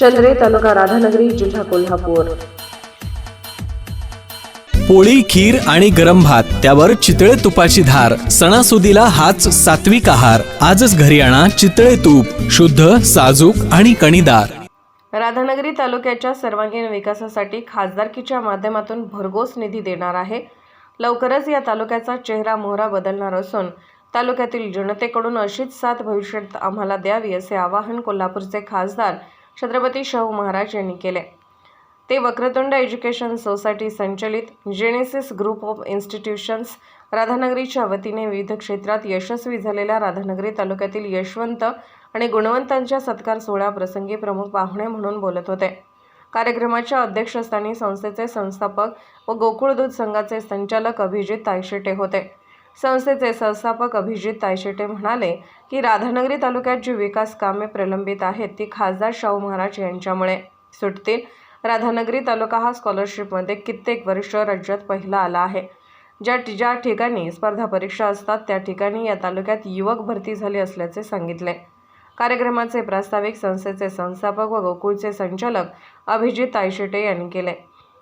चंद्रे तालुका राधानगरी जिल्हा कोल्हापूर. पोळी खीर आणि गरम भात त्यावर चितळे तुपाची धार सणासुदीला हाच सात्विक आहार. आजच घरी आणा चितळे तूप शुद्ध साजूक आणि कणीदार. राधानगरी तालुक्याच्या सर्वांगीण विकासासाठी खासदारकीच्या माध्यमातून भरघोस निधी देणार आहे. लवकरच या तालुक्याचा चेहरा मोहरा बदलणार असून तालुक्यातील जनतेकडून अशीच साथ भविष्यात आम्हाला द्यावी असे आवाहन कोल्हापूरचे खासदार छत्रपती शाहू महाराज यांनी केले. ते वक्रतुंड एज्युकेशन सोसायटी संचलित जेनेसिस ग्रुप ऑफ इन्स्टिट्यूशन्स राधानगरीच्या वतीने विविध क्षेत्रात यशस्वी झालेल्या राधानगरी तालुक्यातील यशवंत आणि गुणवंतांच्या सत्कार सोहळ्याप्रसंगी प्रमुख पाहुणे म्हणून बोलत होते. कार्यक्रमाच्या अध्यक्षस्थानी संस्थेचे संस्थापक व गोकुळ दूध संघाचे संचालक अभिजित तायशेटे होते. संस्थेचे संस्थापक अभिजित तायशेटे म्हणाले की राधानगरी तालुक्यात जी विकास कामे प्रलंबित आहेत ती खासदार शाहू महाराज यांच्यामुळे सुटतील. राधानगरी तालुका हा स्कॉलरशिपमध्ये कित्येक वर्ष राज्यात पहिला आला आहे. ज्या ज्या ठिकाणी स्पर्धा परीक्षा असतात त्या ठिकाणी या तालुक्यात युवक भरती झाली असल्याचे सांगितले. कार्यक्रमाचे प्रास्ताविक संस्थेचे संस्थापक व गोकुळचे संचालक अभिजित तायशेटे यांनी केले.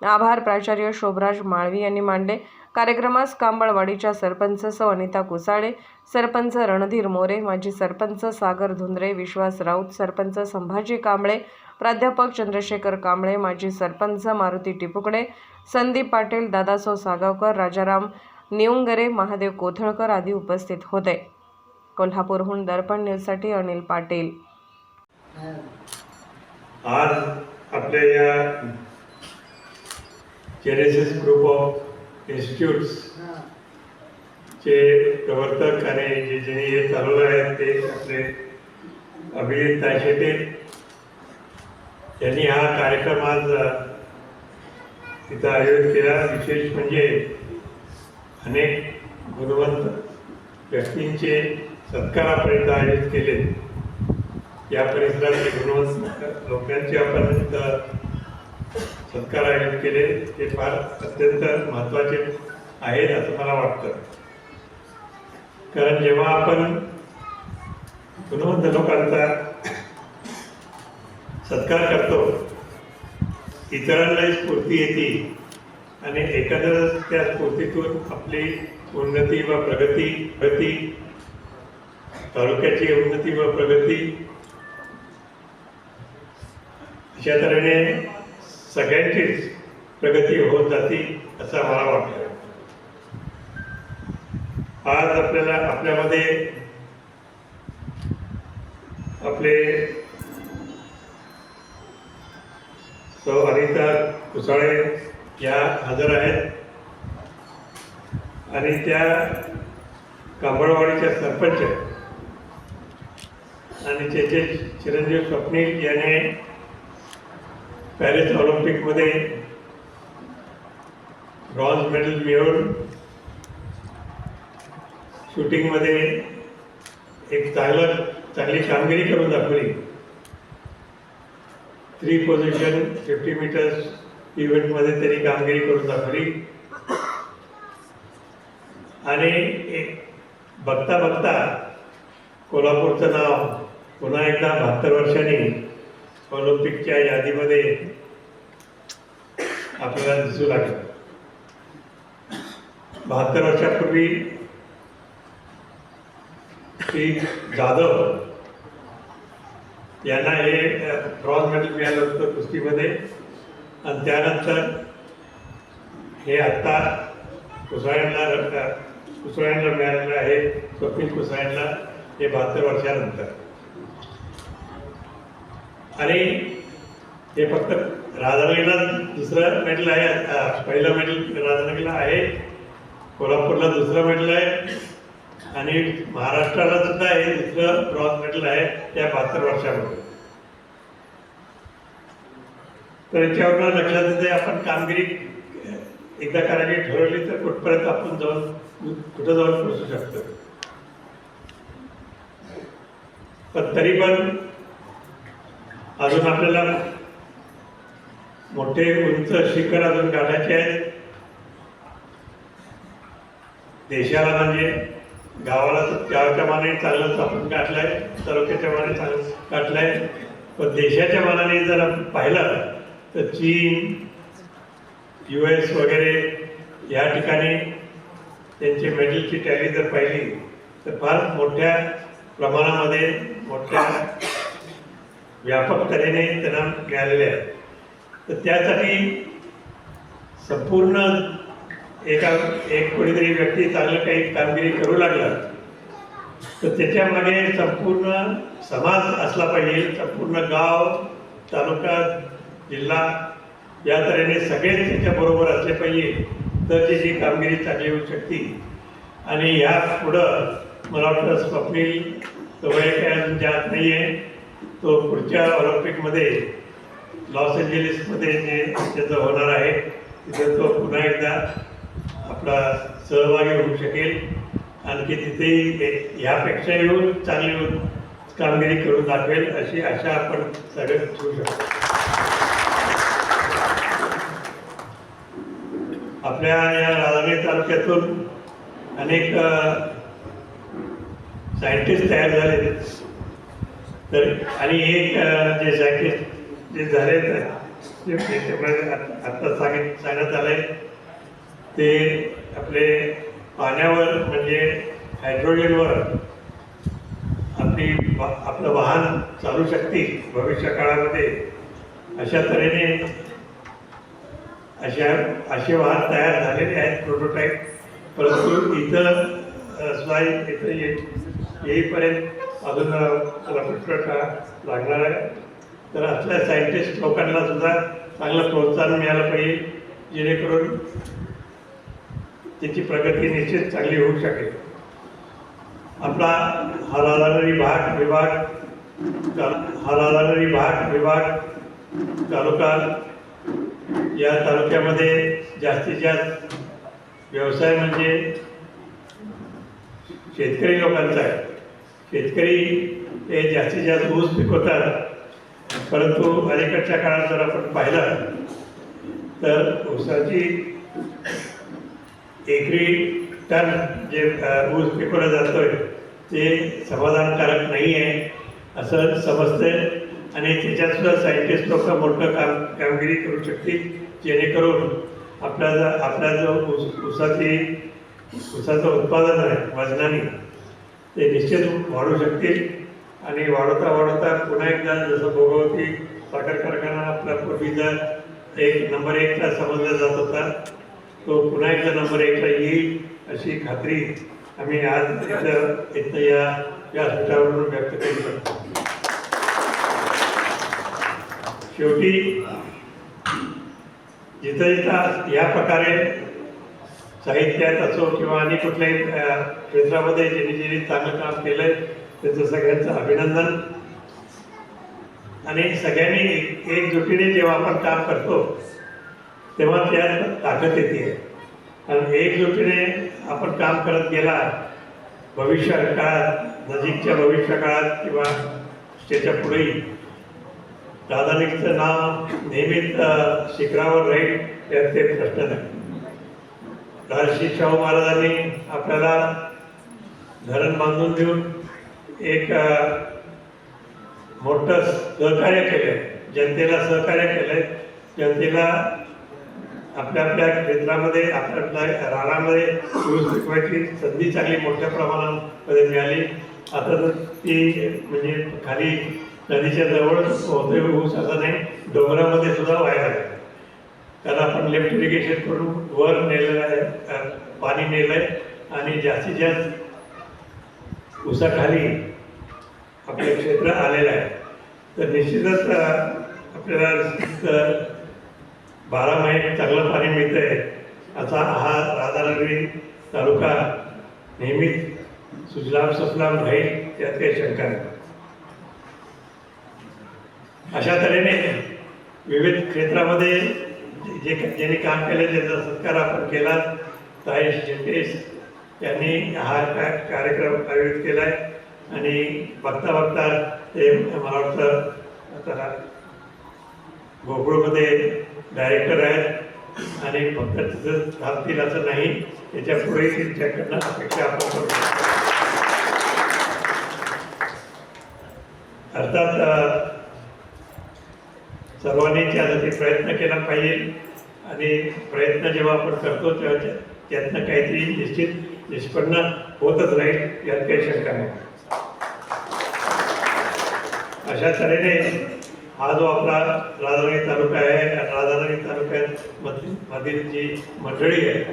आभार. प्राचार्य शोभराज माळवी यांनी मांडले. कार्यक्रमास कांबळवाडीच्या सरपंच सौ. अनिता कुसाळे सरपंच रणधीर मोरे माजी सरपंच सागर धुंद्रे विश्वास राऊत सरपंच संभाजी कांबळे प्राध्यापक चंद्रशेखर कांबळे माजी सरपंच मारुती टिपुकडे संदीप पाटील दादासो सागावकर राजाराम निवंगरे महादेव कोथळकर आदी उपस्थित होते. कोल्हापूरहून दर्पण न्यूजसाठी अनिल पाटील. आज आपल्या या जेनेसिस ग्रुप ऑफ इन्स्टिट्यूट्स चे प्रवर्तक आणि जे ज्यांनी हे चालवलं आहे ते आपले अभिजित तायशेटे यांनी हा कार्यक्रम आज इथं आयोजित केला. विशेष म्हणजे अनेक गुणवंत व्यक्तींचे सत्कार आपण इथं आयोजित केले. या परिसरातले गुणवंत लोकांचे आपण सत्कार आयोजित केले ते फार अत्यंत महत्त्वाचे आहेत असं मला वाटतं. कारण जेव्हा आपण गुणवंत लोकांचा सत्कार करतो इतरांनाही स्फूर्ती येते आणि एखाद्या त्या स्फूर्तीतून आपली उन्नती व प्रगती प्रती तालुक्याची उन्नती व प्रगती अशा तऱ्हेने सगळ्यांचीच प्रगती होत जाते असं मला वाटतं. आज आपल्याला आपल्यामध्ये आपले सौ अनिता कुसाळे या हजर आहेत. आणि त्या कांबळवाडीच्या सरपंच आणि त्याचे चिरंजीव स्वप्नील याने पॅरिस ऑलिम्पिकमध्ये ब्रॉन्झ मेडल मिळवून शूटिंगमध्ये एक चांगलं चांगली कामगिरी करून दाखवली. थ्री पोझिशन फिफ्टी मीटर्स इव्हेंटमध्ये त्यांनी कामगिरी करून दाखवली. आणि एक बघता बघता कोल्हापूरचं नाव पुन्हा एकदा बहात्तर वर्षांनी ऑलिम्पिकच्या यादीमध्ये आपल्याला दिसू लागलं. बहात्तर वर्षापूर्वी श्री जाधव यांना हे ब्रॉन्झ मेडल मिळालं होतं कुस्तीमध्ये. आणि त्यानंतर हे आत्ता कुसाळ्यांना कुसळ्यांना मिळालेलं आहे स्वप्नील कुसाळ्यांना हे बहात्तर वर्षानंतर. आणि हे फक्त राधानगरीला दुसरं मेडल आहे. पहिलं मेडल राधानगरीला आहे. कोल्हापूरला दुसरं मेडल आहे. आणि महाराष्ट्राला सुद्धा हे दुसरं ब्रॉन्झ मेडल आहे त्या बहात्तर वर्षामध्ये. तर याच्यावर लक्षात येते आपण कामगिरी एकदा करायची ठरवली तर कुठपर्यंत आपण जाऊन कुठं जाऊन पोहोचू शकतो? पण तरी पण अजून आपल्याला मोठे उंच शिखर अजून गाठायचे आहेत. देशाला म्हणजे गावाला गावाच्या मानाने चांगलंच आपण गाठलंय तालुक्याच्या मानाने चांगलं गाठलंय. पण देशाच्या मानाने जर आपण पाहिलं तर चीन यू एस वगैरे या ठिकाणी त्यांची मेडलची टॅली जर पाहिली तर फार मोठ्या प्रमाणामध्ये मोठ्या व्यापक तऱ्हेने त्यांना मिळालेले आहेत. तर त्यासाठी संपूर्ण एका एक कोणीतरी व्यक्ती चांगलं काही कामगिरी करू लागला तर त्याच्यामागे संपूर्ण समाज असला पाहिजे संपूर्ण गाव तालुका जिल्हा या तऱ्हेने सगळेच त्याच्याबरोबर असले पाहिजे तर त्याची कामगिरी चांगली होऊ शकते. आणि ह्या पुढं मला वाटतं स्वप्नील तो काय अजून जात नाही आहे तो पुढच्या ऑलिम्पिकमध्ये लॉस एंजेलिसमध्ये जे त्याचं होणार आहे तिथे तो पुन्हा एकदा आपला सहभागी होऊ शकेल. आणखी तिथेही ह्यापेक्षा येऊन चांगली कामगिरी करून दाखवेल अशी आशा आपण सगळे ठेवू शकतो. आपल्या या राधानगरी तालुक्यातून अनेक सायंटिस्ट तयार झाले तर आणि एक जे जॅकेट जे झाले तर आत्ता सांगित सांगण्यात आलंय. ते आपले पाण्यावर म्हणजे हायड्रोजनवर आपली वा- आपलं वाहन चालू शकतील भविष्य काळामध्ये अशा तऱ्हेने अशा असे वाहन तयार झालेले आहेत प्रोटोटाईप परंतु इथं अ, इथं येईपर्यंत अजून अ, त्याला पुष्कळ लागणार आहे. तर असल्या सायंटिस्ट लोकांना सुद्धा चांगलं प्रोत्साहन मिळालं पाहिजे जेणेकरून त्याची प्रगती निश्चित चांगली होऊ शकेल. आपला हा भाग विभाग ताल- भाग विभाग तालुका या तालुक्यामध्ये जास्तीत जास्त व्यवसाय म्हणजे शेतकरी लोकांचा आहे. शेतकरी हे जास्तीत जास्त ऊस पिकवतात. परंतु अलीकडच्या काळात जर आपण पाहिलं तर ऊसाची एकरी टन जे ऊस पिकवलं जातोय ते समाधानकारक नाही आहे असं समजतंय. आणि त्याच्यातसुद्धा सायंटिस्ट लोक मोठं काम कामगिरी करू शकतील जेणेकरून आपला जो आपला जो ऊस ऊसाची ऊसाचं उत्पादन आहे वजनाने ते निश्चित वाढू शकतील. आणि वाढवता वाढवता पुन्हा एकदा जसं भोगवती साखर कारखाना आपला पूर्वीचा एक नंबर एकला समजला जात होता. तो पुन्हा एकदा नंबर एकला येईल अशी खात्री आम्ही आज इथं इथं या व्यासपीठावरून व्यक्त करू शकतो शेवटी जिथं जिथं या प्रकारे साहित्यात असो किंवा आणि कुठल्याही क्षेत्रामध्ये ज्यांनी ज्यांनी चांगलं काम केलंय त्यांचं सगळ्यांचं अभिनंदन. आणि सगळ्यांनी एकजुटीने जेव्हा आपण काम करतो तेव्हा त्यात ताकद येते. आणि एकजुटीने आपण काम करत गेला भविष्य काळात नजीकच्या भविष्य काळात किंवा त्याच्या पुढेही. दादानिकचं नाव नेहमीच शिखरावर राहील त्यात ते प्रश्न नाही. राजश्री शाहू महाराजांनी आपल्याला धरण बांधून देऊन एक मोठं सहकार्य केलं जनतेला सहकार्य केलंय. जनतेला आपल्या आपल्या क्षेत्रामध्ये आपल्या आपल्या रानामध्ये शिकवायची संधी चांगली मोठ्या प्रमाणामध्ये मिळाली. आता तर ती म्हणजे खाली नदीच्या जवळच होते होऊ शकत नाही. डोंगरामध्ये सुद्धा व्हायला लागले कारण आपण लेफ्ट इरिगेशन करून वर नेलेलं आहे पाणी नेलं आहे आणि जास्तीत जास्त ऊसाखाली आपलं क्षेत्र आलेलं आहे. तर निश्चितच आपल्याला बारा महिने चांगलं पाणी मिळतं आहे असा हा राधानगरी तालुका नेहमीच सुजलाम सुफलाम राहील त्यात काही शंका नाही. अशा तऱ्हेने विविध क्षेत्रामध्ये जे ज्यांनी काम केलं त्याचा सत्कार आपण केला ताईश शेटेस यांनी हा का कार्यक्रम आयोजित केला आहे आणि बघता बघता ते मला वाटतं आता गोकुळमध्ये डायरेक्टर आहेत. आणि फक्त तिथं थांबतील असं नाही. त्याच्या पुढे त्यांच्याकडनं अपेक्षा आपण करू अर्थात सर्वांनी त्यासाठी प्रयत्न केला पाहिजे. आणि प्रयत्न जेव्हा आपण करतो तेव्हा त्यातनं काहीतरी निश्चित निष्पन्न होतच राहील यात काही शंका नाही. अशा तऱ्हेने हा जो आपला राधानगरी तालुका आहे आणि तालुक्यात मधील जी मंडळी आहे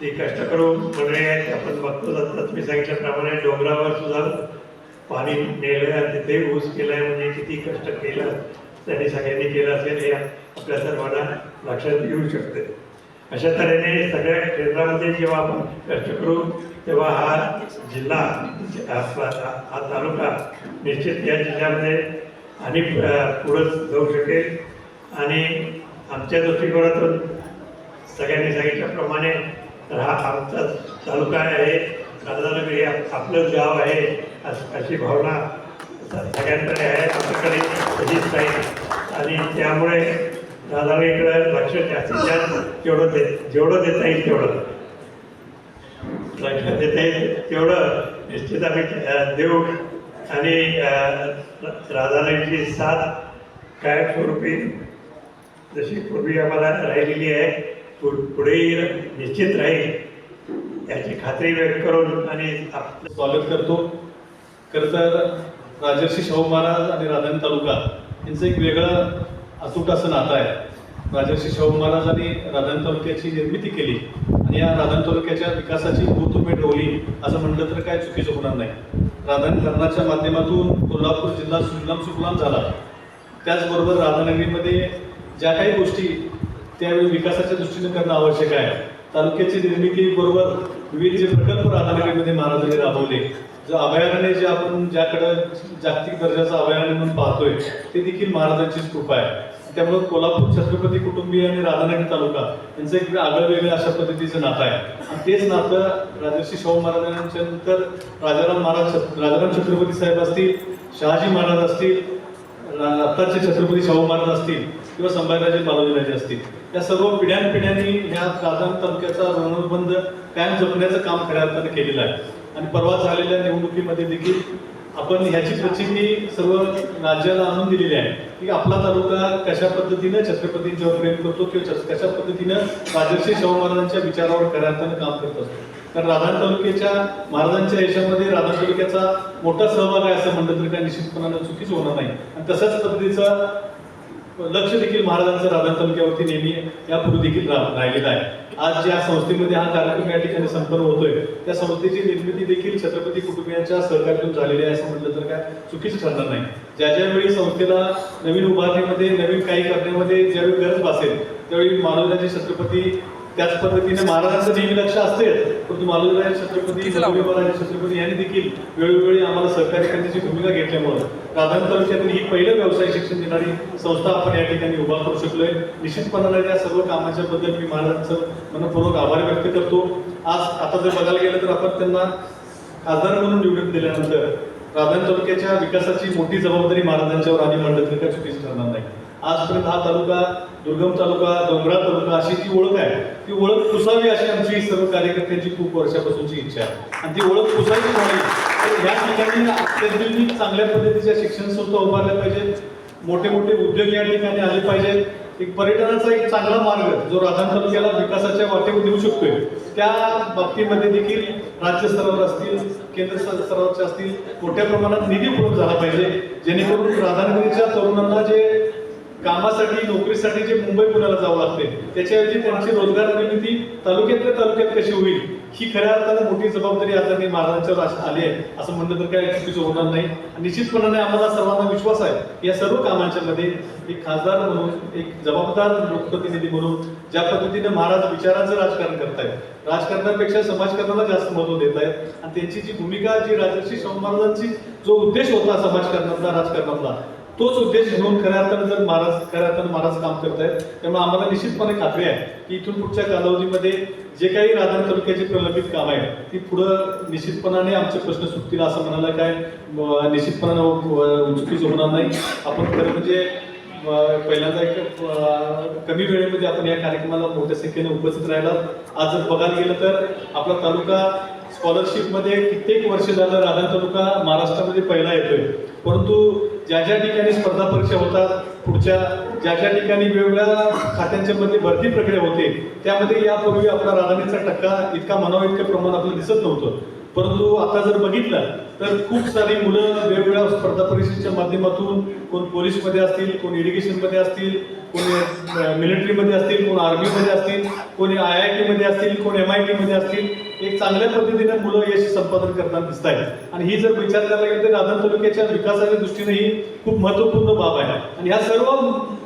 ती कष्टकरू मंडळी आहे आपण बघतो आत्ताच मी सांगितल्याप्रमाणे डोंगरावर सुद्धा पाणी नेलं आहे तिथे ऊस केलाय म्हणजे किती कष्ट केलं. त्यांनी सगळ्यांनी केलं असेल हे आपल्या सर्वांना लक्षात येऊ शकते. अशा तऱ्हेने सगळ्या क्षेत्रामध्ये जेव्हा आपण कष्ट करू तेव्हा हा जिल्हा हा हा तालुका निश्चित या जिल्ह्यामध्ये आणि पुढं जाऊ शकेल. आणि आमच्या दृष्टिकोनातून सगळ्यांनी सांगितल्याप्रमाणे तर हा आमचा तालुका आहे. राधानगरी हे आपलंच गाव आहे अशी भावना सगळ्यांकडे आहे आमच्याकडे कधीच नाही. आणि त्यामुळे राधानगरीकडे लक्ष जास्तीत जास्त जेवढं दे जेवढं देता येईल तेवढं. लक्ष देता येईल तेवढं निश्चित आम्ही देऊ. आणि राधानगरीची साथ कायमस्वरूपी जशी पूर्वी आम्हाला राहिलेली आहे पु- पुढेही निश्चित राहील. याची खात्री व्यक्त करून आणि स्वागत करतो. खरं तर राजर्षी शाहू महाराज आणि राधान तालुका यांचं एक वेगळं अतूट असं नातं आहे. राजर्षी शाहू महाराजांनी राधान तालुक्याची निर्मिती केली आणि या राधान तालुक्याच्या विकासाची गोतुंबे ठेवली असं म्हटलं तर काय चुकीचं होणार नाही. राधान धरणाच्या माध्यमातून कोल्हापूर जिल्हा सुजलाम सुफलाम झाला. त्याचबरोबर राधानगरीमध्ये ज्या काही गोष्टी त्यावेळी विकासाच्या दृष्टीने करणं आवश्यक आहे. तालुक्याची निर्मिती बरोबर विविध जे प्रकल्प राधानगरीमध्ये महाराजांनी राबवले. जो अभयारण्य जे आपण ज्याकडं जागतिक दर्जाचं अभयारण्य म्हणून पाहतोय ते देखील महाराजांचीच कृपा आहे. त्यामुळे कोल्हापूर छत्रपती कुटुंबीय आणि राधानगरी तालुका यांचं एक आगळं वेगळं अशा पद्धतीचं नातं आहे. आणि तेच नातं राजर्षी शाहू महाराजांच्या नंतर राजाराम महाराज राजाराम छत्रपती साहेब असतील शहाजी महाराज असतील आत्ताचे छत्रपती शाहू महाराज असतील किंवा संभाजीराजे बालाजीराजे असतील या सर्व पिढ्यानपिढ्यांनी ह्या राजधानी तालुक्याचा ऋणबंध कायम जपण्याचं काम खऱ्या अर्थाने केलेलं आहे. आणि परवा झालेल्या निवडणुकीमध्ये देखील आपण ह्याची प्रचिती सर्व राज्याला आणून दिलेली आहे. की आपला तालुका कशा पद्धतीनं छत्रपतींच्यावर प्रेम करतो किंवा कशा पद्धतीनं राजर्षी शाहू महाराजांच्या विचारावर खऱ्या अर्थानं काम करत असतो? कारण राधान तालुक्याच्या महाराजांच्या यशामध्ये राधान तालुक्याचा मोठा सहभाग आहे असं म्हणलं तर काय निश्चितपणानं चुकीच होणार नाही. आणि तशाच पद्धतीचा लक्ष देखील महाराजांचं राधान तालुक्यावरती नेहमी यापूर्वी देखील रा- राहिलेलं आहे. आज ज्या संस्थेमध्ये हा कार्यक्रम या ठिकाणी संपन्न होतोय त्या संस्थेची निर्मिती देखील छत्रपती कुटुंबियांच्या सहकार्यातून झालेली आहे असं म्हटलं तर काय चुकीचं ठरणार नाही. ज्या ज्यावेळी संस्थेला नवीन उभारणीमध्ये नवीन काही करण्यामध्ये ज्यावेळी गरज भासेल त्यावेळी मानवराजे छत्रपती त्याच पद्धतीने महाराजांचं नेहमी लक्ष असते परंतु मालवराजे छत्रपती महाराज छत्रपती यांनी देखील वेळोवेळी आम्हाला सहकार्य करण्याची भूमिका घेतल्यामुळं राधान तालुक्यातील ही पहिलं व्यवसाय शिक्षण देणारी संस्था आपण या ठिकाणी उभा करू शकलोय. निश्चितपणाने या सर्व कामाच्या बद्दल मी महाराजांचं मनपूर्वक आभार व्यक्त करतो. आज आता जर बघायला गेलं तर आपण त्यांना खासदार म्हणून निवडून दिल्यानंतर राधान तालुक्याच्या विकासाची मोठी जबाबदारी महाराजांच्यावर तर काय चुकीचं ठरणार नाही. आजपर्यंत हा तालुका दुर्गम तालुका डोंगरा तालुका अशी ती ओळख आहे. ती ओळख पुसावी अशी आमची सर्व कार्यकर्त्यांची खूप वर्षापासूनची इच्छा आहे. आणि ती ओळख पुसायची व्हावी तर या ठिकाणी अत्यंत चांगल्या पद्धतीच्या शिक्षण संस्था उभारल्या पाहिजेत. मोठे मोठे उद्योग या ठिकाणी आले पाहिजेत. एक पर्यटनाचा एक चांगला मार्ग जो राधान तालुक्याला विकासाच्या वाटेवर देऊ शकतोय त्या बाबतीमध्ये देखील राज्य स्तरावर असतील केंद्र स्तरावरचे असतील मोठ्या प्रमाणात निधी उपलब्ध झाला पाहिजे. जेणेकरून राधानगरीच्या तरुणांना जे कामासाठी नोकरीसाठी जे मुंबई पुण्याला जावं लागते त्याच्याऐवजी त्यांची रोजगार निर्मिती तालुक्यातल्या तालुक्यात कशी होईल ही खऱ्या अर्थानं मोठी जबाबदारी आता मी महाराजांच्यावर आली आहे असं म्हणलं तर काय चुकीचं होणार नाही. आणि निश्चितपणाने आम्हाला सर्वांना विश्वास आहे या सर्व कामांच्या मध्ये एक खासदार म्हणून एक जबाबदार लोकप्रतिनिधी म्हणून ज्या पद्धतीने महाराज विचारांचं राजकारण करतायत राजकारणापेक्षा समाजकारणाला जास्त महत्त्व देत आहेत आणि त्यांची जी भूमिका जी राजर्षी शाहू महाराजांची जो उद्देश होता समाजकारणातला राजकारणातला तोच उद्देश घेऊन खऱ्या अर्थानं जर महाराज खऱ्या अर्थानं महाराज काम करत आहेत त्यामुळे आम्हाला निश्चितपणे खात्री आहे की इथून पुढच्या कालावधीमध्ये जे काही राधान तालुक्याची प्रलंबित काम आहे ती पुढं निश्चितपणाने आमचे प्रश्न सुटतील असं म्हणायला काय अं, निश्चितपणानं चुकीचं होणार नाही. आपण खरं म्हणजे पहिल्यांदा एक कमी वेळेमध्ये आपण या कार्यक्रमाला मोठ्या संख्येने उपस्थित राहिला आज जर बघायला गेलं तर आपला तालुका स्कॉलरशिपमध्ये कित्येक वर्ष झालं राधा तालुका महाराष्ट्रामध्ये पहिला येतोय. परंतु ज्या ज्या ठिकाणी स्पर्धा परीक्षा होतात पुढच्या ज्या ज्या ठिकाणी वेगवेगळ्या खात्यांच्या मध्ये भरती प्रक्रिया होते त्यामध्ये यापूर्वी आपला राजधानीचा टक्का इतका म्हणावा इतकं प्रमाण आपल्याला दिसत नव्हतं. परंतु आता जर बघितलं तर खूप सारी मुलं वेगवेगळ्या स्पर्धा परीक्षेच्या माध्यमातून कोण पोलीसमध्ये असतील कोण इरिगेशनमध्ये असतील कोणी मिलिटरीमध्ये असतील कोण आर्मीमध्ये असतील कोणी आय आय टीमध्ये असतील कोण एम आय टीमध्ये असतील एक चांगल्या पद्धतीने मुलं यश संपादन करताना दिसत आहेत. आणि ही जर विचार करायला गेलं तर राधन तालुक्याच्या विकासाच्या दृष्टीने ही खूप महत्त्वपूर्ण बाब आहे. आणि ह्या सर्व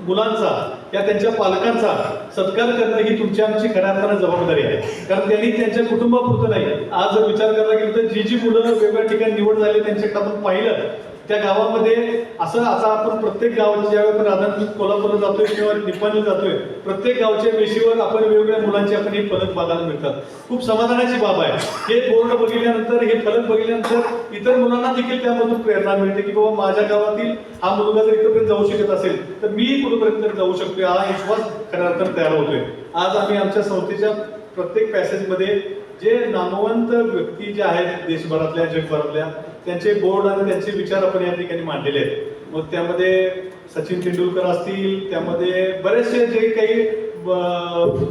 मुलांचा या त्यांच्या पालकांचा सत्कार करणं ही तुमची आमची खऱ्या अर्थानं जबाबदारी आहे. कारण त्यांनी त्यांच्या कुटुंबापुरतं नाही. आज जर विचार करायला गेलं तर जी जी मुलं वेगवेगळ्या ठिकाणी निवड झाली त्यांच्याकडे आपण पाहिलं त्या गावामध्ये असं आता आपण प्रत्येक गावाच्या ज्यावेळी आपण राधानगरी कोल्हापूरला जातोय किंवा निपाणीला जातोय प्रत्येक गावच्या वेशीवर आपण वेगवेगळ्या मुलांचे आपण हे फलक बघायला मिळतात. खूप समाधानाची बाब आहे. हे बोर्ड बघितल्यानंतर हे फलक बघितल्यानंतर इतर मुलांना देखील त्यामधून प्रेरणा मिळते की बाबा माझ्या गावातील हा मुलगा जर इथपर्यंत जाऊ शकत असेल तर मी कुठपर्यंत जाऊ शकतोय? हा विश्वास खऱ्या अर्थानं तयार होतोय. आज आम्ही आमच्या संस्थेच्या प्रत्येक पॅसेजमध्ये जे नामवंत व्यक्ती जे आहेत देशभरातल्या जगभरातल्या त्यांचे बोर्ड आणि त्यांचे विचार आपण या ठिकाणी मांडलेले आहेत. मग त्यामध्ये सचिन तेंडुलकर असतील त्यामध्ये बरेचसे जे काही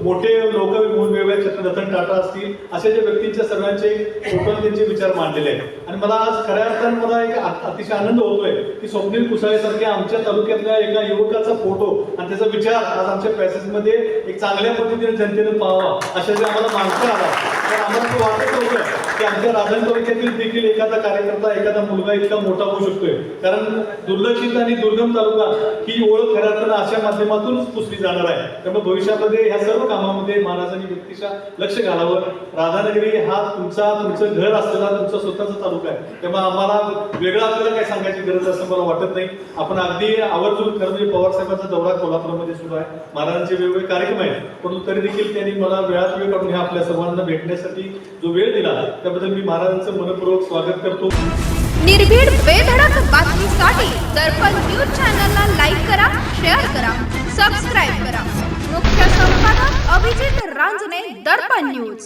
मोठे लोक वेगवेगळ्या रतन टाटा असतील असे जे व्यक्तींच्या सर्वांचे टोटल त्यांचे विचार मांडलेले आहेत. आणि मला आज खऱ्या अर्थानं मला एक अतिशय आनंद होतोय की स्वप्नील कुसाळेसारख्या आमच्या तालुक्यातल्या एका युवकाचा फोटो आणि त्याचा विचार आज आमच्या पॅसेजमध्ये एक चांगल्या पद्धतीने जनतेने पाहावा अशा जे आम्हाला माणसं आला. तर आम्हाला वाटत नव्हतं. की आमच्या राजन तालुक्यातील देखील एखादा कार्यकर्ता एखादा मुलगा इतका मोठा होऊ शकतोय. कारण दुर्लक्षित आणि दुर्गम तालुका ही ओळख खऱ्या अर्थानं अशा माध्यमातूनच पुसली जाणार आहे. त्यामुळे भविष्यामध्ये ह्या सर्व कामामध्ये महाराजांनी व्यक्तीच्या लक्ष घालावं. राधानगरी हा तुमचा तुमचं घर असलेला तुमचा स्वतःचा तालुका आहे. त्यामुळे आम्हाला वेगळं आपल्याला काय सांगायची गरज असं मला वाटत नाही. आपण अगदी आवर्जून खरं म्हणजे पवार साहेबांचा दौरा कोल्हापूरमध्ये सुरू आहे. महाराजांचे वेगवेगळे कार्यक्रम आहेत. परंतु तरी देखील त्यांनी मला वेळात वेळ काढून ह्या आपल्या सर्वांना भेटण्यासाठी जो वेळ दिला त्याबद्दल मी महाराजांचं मनपूर्वक स्वागत करतो. निर्भीड बेधडक बातमीसाठी दर्पण न्यूज चॅनलला लाईक करा शेअर करा सबस्क्राईब करा. मुख्य संपादक अभिजित रांजणे दर्पण न्यूज.